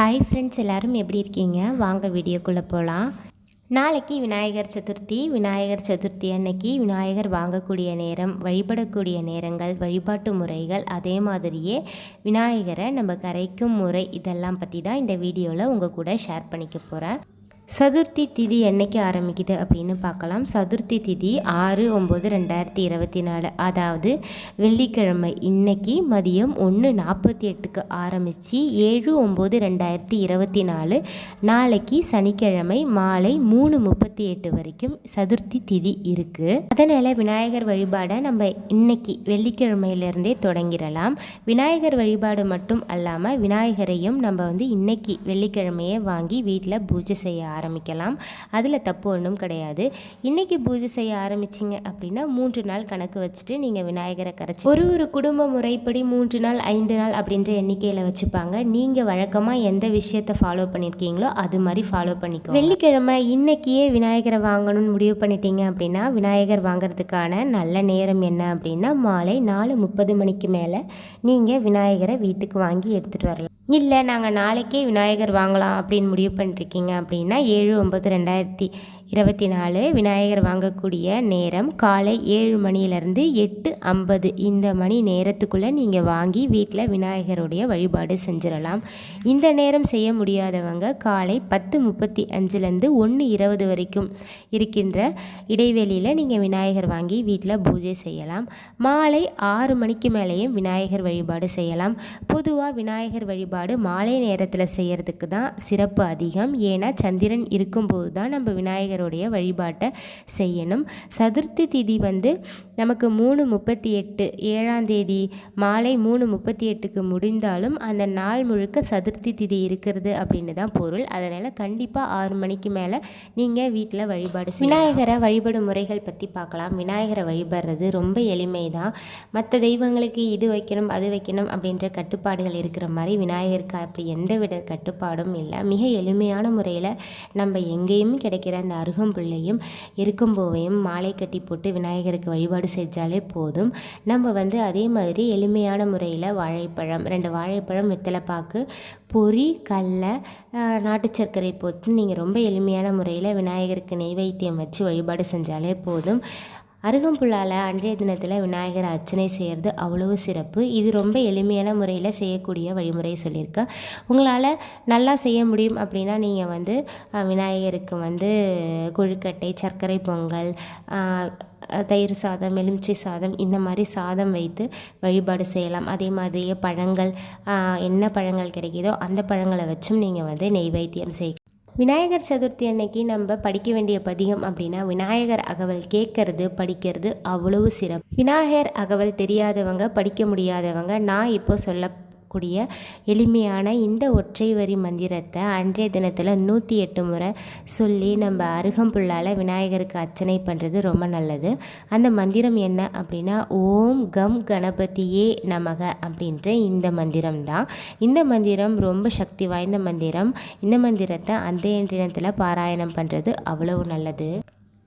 Hi friends எல்லோரும் எப்படி இருக்கீங்க? வாங்க வீடியோக்குள்ளே போகலாம் நாளைக்கு விநாயகர் சதுர்த்தி. விநாயகர் சதுர்த்தி அன்னைக்கு விநாயகர் வாங்கக்கூடிய நேரம் வழிபடக்கூடிய நேரங்கள் வழிபாட்டு முறைகள் அதே மாதிரியே விநாயகரை நம்ம கரைக்கும் முறை இதெல்லாம் பற்றி தான் இந்த வீடியோவில் உங்கள் கூட ஷேர் பண்ணிக்க போகிறேன் சதுர்த்தி திதி என்னைக்கு ஆரம்பிக்குது அப்படின்னு பார்க்கலாம். சதுர்த்தி திதி ஆறு ஒம்பது ரெண்டாயிரத்தி இருபத்தி நாலு. அதாவது வெள்ளிக்கிழமை இன்னைக்கு மதியம் ஒன்று நாற்பத்தி எட்டுக்கு ஆரம்பித்து ஏழு ஒம்பது ரெண்டாயிரத்தி இருபத்தி நாலு. நாளைக்கு சனிக்கிழமை மாலை மூணு முப்பத்தி எட்டு வரைக்கும் சதுர்த்தி திதி இருக்குது அதனால் விநாயகர் வழிபாடை நம்ம இன்னைக்கு வெள்ளிக்கிழமையிலேருந்தே தொடங்கிடலாம். விநாயகர் வழிபாடு மட்டும் அல்லாமல் விநாயகரையும் நம்ம வந்து இன்னைக்கு வெள்ளிக்கிழமையே வாங்கி வீட்டில் பூஜை செய்ய ஆரம்பிக்கலாம். அதில் தப்பு ஒன்றும் கிடையாது. இன்றைக்கி பூஜை செய்ய ஆரம்பிச்சிங்க அப்படின்னா மூன்று நாள் கணக்கு வச்சுட்டு நீங்கள் விநாயகரை கரைச்சி ஒரு ஒரு குடும்ப முறைப்படி மூன்று நாள் ஐந்து நாள் அப்படின்ற எண்ணிக்கையில் வச்சுப்பாங்க. நீங்கள் வழக்கமாக எந்த விஷயத்தை ஃபாலோ பண்ணியிருக்கீங்களோ அது மாதிரி ஃபாலோ பண்ணிக்கோ வெள்ளிக்கிழமை இன்னைக்கியே விநாயகரை வாங்கணும்னு முடிவு பண்ணிட்டீங்க அப்படின்னா விநாயகர் வாங்குறதுக்கான நல்ல நேரம் என்ன அப்படின்னா மாலை நாலு முப்பது மணிக்கு மேலே நீங்கள் விநாயகரை வீட்டுக்கு வாங்கி எடுத்துகிட்டு வரலாம். இல்லை நாங்கள் நாளைக்கே விநாயகர் வாங்கலாம் அப்படின்னு முடிவு பண்ணிருக்கீங்க அப்படின்னா ஏழு ஒம்பது ரெண்டாயிரத்தி இருபத்தி நாலு விநாயகர் வாங்கக்கூடிய நேரம் காலை ஏழு மணியிலேருந்து எட்டு ஐம்பது. இந்த மணி நேரத்துக்குள்ளே நீங்கள் வாங்கி வீட்டில் விநாயகருடைய வழிபாடு செஞ்சிடலாம். இந்த நேரம் செய்ய முடியாதவங்க காலை பத்து முப்பத்தி அஞ்சுலேருந்து ஒன்று இருபது வரைக்கும் இருக்கின்ற இடைவெளியில் நீங்கள் விநாயகர் வாங்கி வீட்டில் பூஜை செய்யலாம். மாலை ஆறு மணிக்கு மேலேயும் விநாயகர் வழிபாடு செய்யலாம். பொதுவாக விநாயகர் வழிபாடு மாலை நேரத்தில் செய்கிறதுக்கு தான் சிறப்பு அதிகம். ஏன்னா சந்திரன் இருக்கும்போது தான் நம்ம விநாயகருடைய வழிபாட்டை செய்யணும். சதுர்த்தி திதி வந்து நமக்கு மூணு முப்பத்தி எட்டு ஏழாம் தேதி மாலை மூணு முப்பத்தி எட்டுக்கு முடிந்தாலும் அந்த நாள் முழுக்க சதுர்த்தி திதி இருக்கிறது அப்படின்னு தான் பொருள். அதனால் கண்டிப்பாக ஆறு மணிக்கு மேலே நீங்கள் வீட்டில் வழிபாடு விநாயகரை வழிபடும் முறைகள் பற்றி பார்க்கலாம். விநாயகரை வழிபடுறது ரொம்ப எளிமை தான் மற்ற தெய்வங்களுக்கு இது வைக்கணும் அது வைக்கணும் அப்படின்ற கட்டுப்பாடுகள் இருக்கிற மாதிரி விநாயகருக்கு அப்படி எந்த வித கட்டுப்பாடும் இல்லை. மிக எளிமையான முறையில் நம்ம எங்கேயும் கிடைக்கிற அந்த அருகம்புல்லையும் எருக்கம்பூவையும் மாலை கட்டி போட்டு விநாயகருக்கு வழிபாடு செஞ்சாலே போதும். நம்ம வந்து அதே மாதிரி எளிமையான முறையில் வாழைப்பழம் ரெண்டு வாழைப்பழம் வெத்தலைப்பாக்கு பொரி கடலை நாட்டு சர்க்கரை போட்டு நீங்கள் ரொம்ப எளிமையான முறையில் விநாயகருக்கு நெய்வேத்தியம் வச்சு வழிபாடு செஞ்சாலே போதும். அருகம்புல்லால் அன்றைய தினத்தில் விநாயகர் அர்ச்சனை செய்கிறது அவ்வளவு சிறப்பு. இது ரொம்ப எளிமையான முறையில் செய்யக்கூடிய வழிமுறை சொல்லியிருக்கேன் உங்களால் நல்லா செய்ய முடியும் அப்படின்னா நீங்கள் வந்து விநாயகருக்கு வந்து கொழுக்கட்டை சர்க்கரை பொங்கல் தயிர் சாதம் எலுமிச்சை சாதம் இந்த மாதிரி சாதம் வைத்து வழிபாடு செய்யலாம். அதே மாதிரியே பழங்கள் என்ன பழங்கள் கிடைக்கிதோ அந்த பழங்களை வச்சும் நீங்கள் வந்து நெய்வேத்தியம் செய் விநாயகர் சதுர்த்தி அன்னைக்கு நம்ம படிக்க வேண்டிய பதிகம் அப்படின்னா விநாயகர் அகவல் கேட்கறது படிக்கிறது அவ்வளவு சிறப்பு. விநாயகர் அகவல் தெரியாதவங்க படிக்க முடியாதவங்க நான் இப்போ சொல்லக்கூடிய எளிமையான இந்த ஒற்றை வரி மந்திரத்தை அன்றைய தினத்தில் நூற்றி எட்டு முறை சொல்லி நம்ம அருகம்புல்லால் விநாயகருக்கு அர்ச்சனை பண்ணுறது ரொம்ப நல்லது. அந்த மந்திரம் என்ன அப்படின்னா ஓம் கம் கணபதியே நமக அப்படின்ற இந்த மந்திரம் தான். இந்த மந்திரம் ரொம்ப சக்தி வாய்ந்த மந்திரம். இந்த மந்திரத்தை அந்த தினத்தில் பாராயணம் பண்ணுறது அவ்வளவு நல்லது.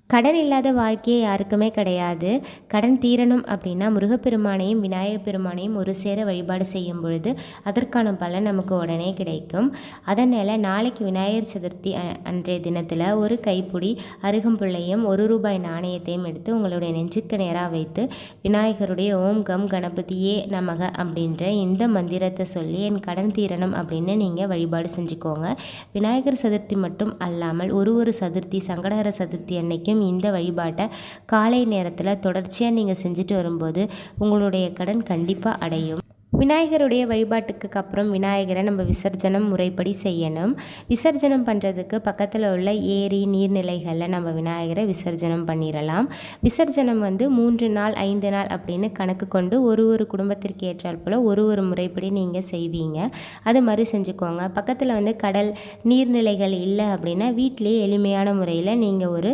கடன் இல்லாத வாழ்க்கையே யாருக்குமே கிடையாது. கடன் தீரணும் அப்படின்னா முருகப்பெருமானையும் விநாயகப் பெருமானையும் ஒரு சேர வழிபாடு செய்யும் பொழுது அதற்கான பலன் நமக்கு உடனே கிடைக்கும். அதனால் நாளைக்கு விநாயகர் சதுர்த்தி அன்றைய தினத்தில் ஒரு கைப்பிடி அருகம்புள்ளையும் ஒரு ரூபாய் நாணயத்தையும் எடுத்து உங்களுடைய நெஞ்சுக்கு நேராக வைத்து விநாயகருடைய ஓம் கம் கணபதியே நமக அப்படின்ற இந்த மந்திரத்தை சொல்லி என் கடன் தீரணும் அப்படின்னு நீங்கள் வழிபாடு செஞ்சுக்கோங்க. விநாயகர் சதுர்த்தி மட்டும் அல்லாமல் ஒரு ஒரு சதுர்த்தி சங்கடகர சதுர்த்தி அன்னைக்கும் இந்த வழிபாட்டை காலை நேரத்தில் தொடர்ச்சியாக நீங்கள் செஞ்சுட்டு வரும்போது உங்களுடைய கடன் கண்டிப்பாக அடையும். விநாயகருடைய வழிபாட்டுக்கு அப்புறம் விநாயகரை நம்ம விசர்ஜனம் முறைப்படி செய்யணும். விசர்ஜனம் பண்ணுறதுக்கு பக்கத்தில் உள்ள ஏரி நீர்நிலைகளில் நம்ம விநாயகரை விசர்ஜனம் பண்ணிடலாம் விசர்ஜனம் வந்து மூன்று நாள் ஐந்து நாள் அப்படின்னு கணக்கு கொண்டு ஒரு ஒரு குடும்பத்திற்கு ஏற்றால் போல் ஒரு ஒரு முறைப்படி நீங்கள் செய்வீங்க. அது மாதிரி செஞ்சுக்கோங்க. பக்கத்தில் வந்து கடல் நீர்நிலைகள் இல்லை அப்படின்னா வீட்டிலேயே எளிமையான முறையில் நீங்கள் ஒரு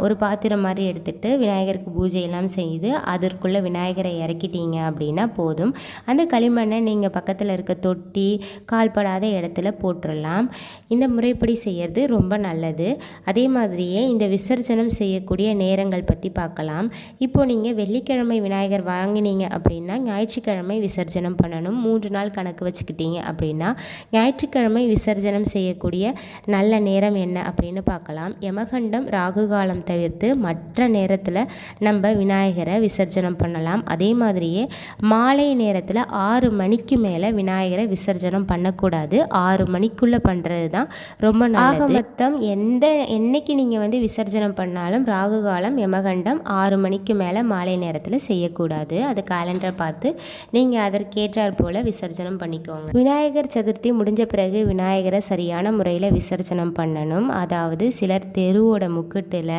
ஒரு பாத்திரம் மாதிரி எடுத்துகிட்டு விநாயகருக்கு பூஜையெல்லாம் செய்து அதற்குள்ளே விநாயகரை இறக்கிட்டீங்க அப்படின்னா போதும். அந்த களிமண்ணை நீங்கள் பக்கத்தில் இருக்க தொட்டி கால்படாத இடத்துல போட்டுடலாம் இந்த முறைப்படி செய்கிறது ரொம்ப நல்லது. அதே மாதிரியே இந்த விசர்ஜனம் செய்யக்கூடிய நேரங்கள் பற்றி பார்க்கலாம். இப்போ நீங்கள் வெள்ளிக்கிழமை விநாயகர் வாங்கினீங்க அப்படின்னா ஞாயிற்றுக்கிழமை விசர்ஜனம் பண்ணணும். மூன்று நாள் கணக்கு வச்சுக்கிட்டீங்க அப்படின்னா ஞாயிற்றுக்கிழமை விசர்ஜனம் செய்யக்கூடிய நல்ல நேரம் என்ன அப்படின்னு பார்க்கலாம். யமகண்டம் ராகு காலம் தவிர்த்து மற்ற நேரத்தில் நம்ம விநாயகரை விசர்ஜனம் பண்ணலாம். அதே மாதிரியே மாலை நேரத்தில் ஆறு மணிக்கு மேலே விநாயகரை விசர்ஜனம் பண்ணக்கூடாது. ஆறு மணிக்குள்ளே பண்ணுறது தான் ரொம்ப ஆக மொத்தம் எந்த என்னைக்கு நீங்கள் வந்து விசர்ஜனம் பண்ணாலும் ராகு காலம் யமகண்டம் ஆறு மணிக்கு மேலே மாலை நேரத்தில் செய்யக்கூடாது. அது காலண்டரை பார்த்து நீங்கள் அதற்கேற்றாற் போல் விசர்ஜனம் பண்ணிக்கோங்க. விநாயகர் சதுர்த்தி முடிஞ்ச பிறகு விநாயகரை சரியான முறையில் விசர்ஜனம் பண்ணணும். அதாவது சிலர் தெருவோட முக்குட்டில்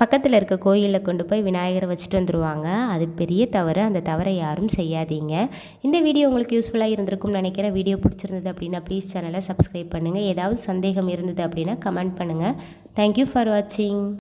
பக்கத்தில் இருக்க கோயிலில் கொண்டு போய் விநாயகரை வச்சுட்டு வந்துடுவாங்க அது பெரிய தவறு. அந்த தவறை யாரும் செய்யாதீங்க. இந்த வீடியோ உங்களுக்கு யூஸ்ஃபுல்லாக இருந்திருக்கும்னு நினைக்கிறேன். வீடியோ பிடிச்சிருந்தது அப்படின்னா ப்ளீஸ் சேனலை சப்ஸ்கிரைப் பண்ணுங்கள் ஏதாவது சந்தேகம் இருந்தது அப்படின்னா கமெண்ட் பண்ணுங்கள் தேங்க்யூ ஃபார் வாட்சிங்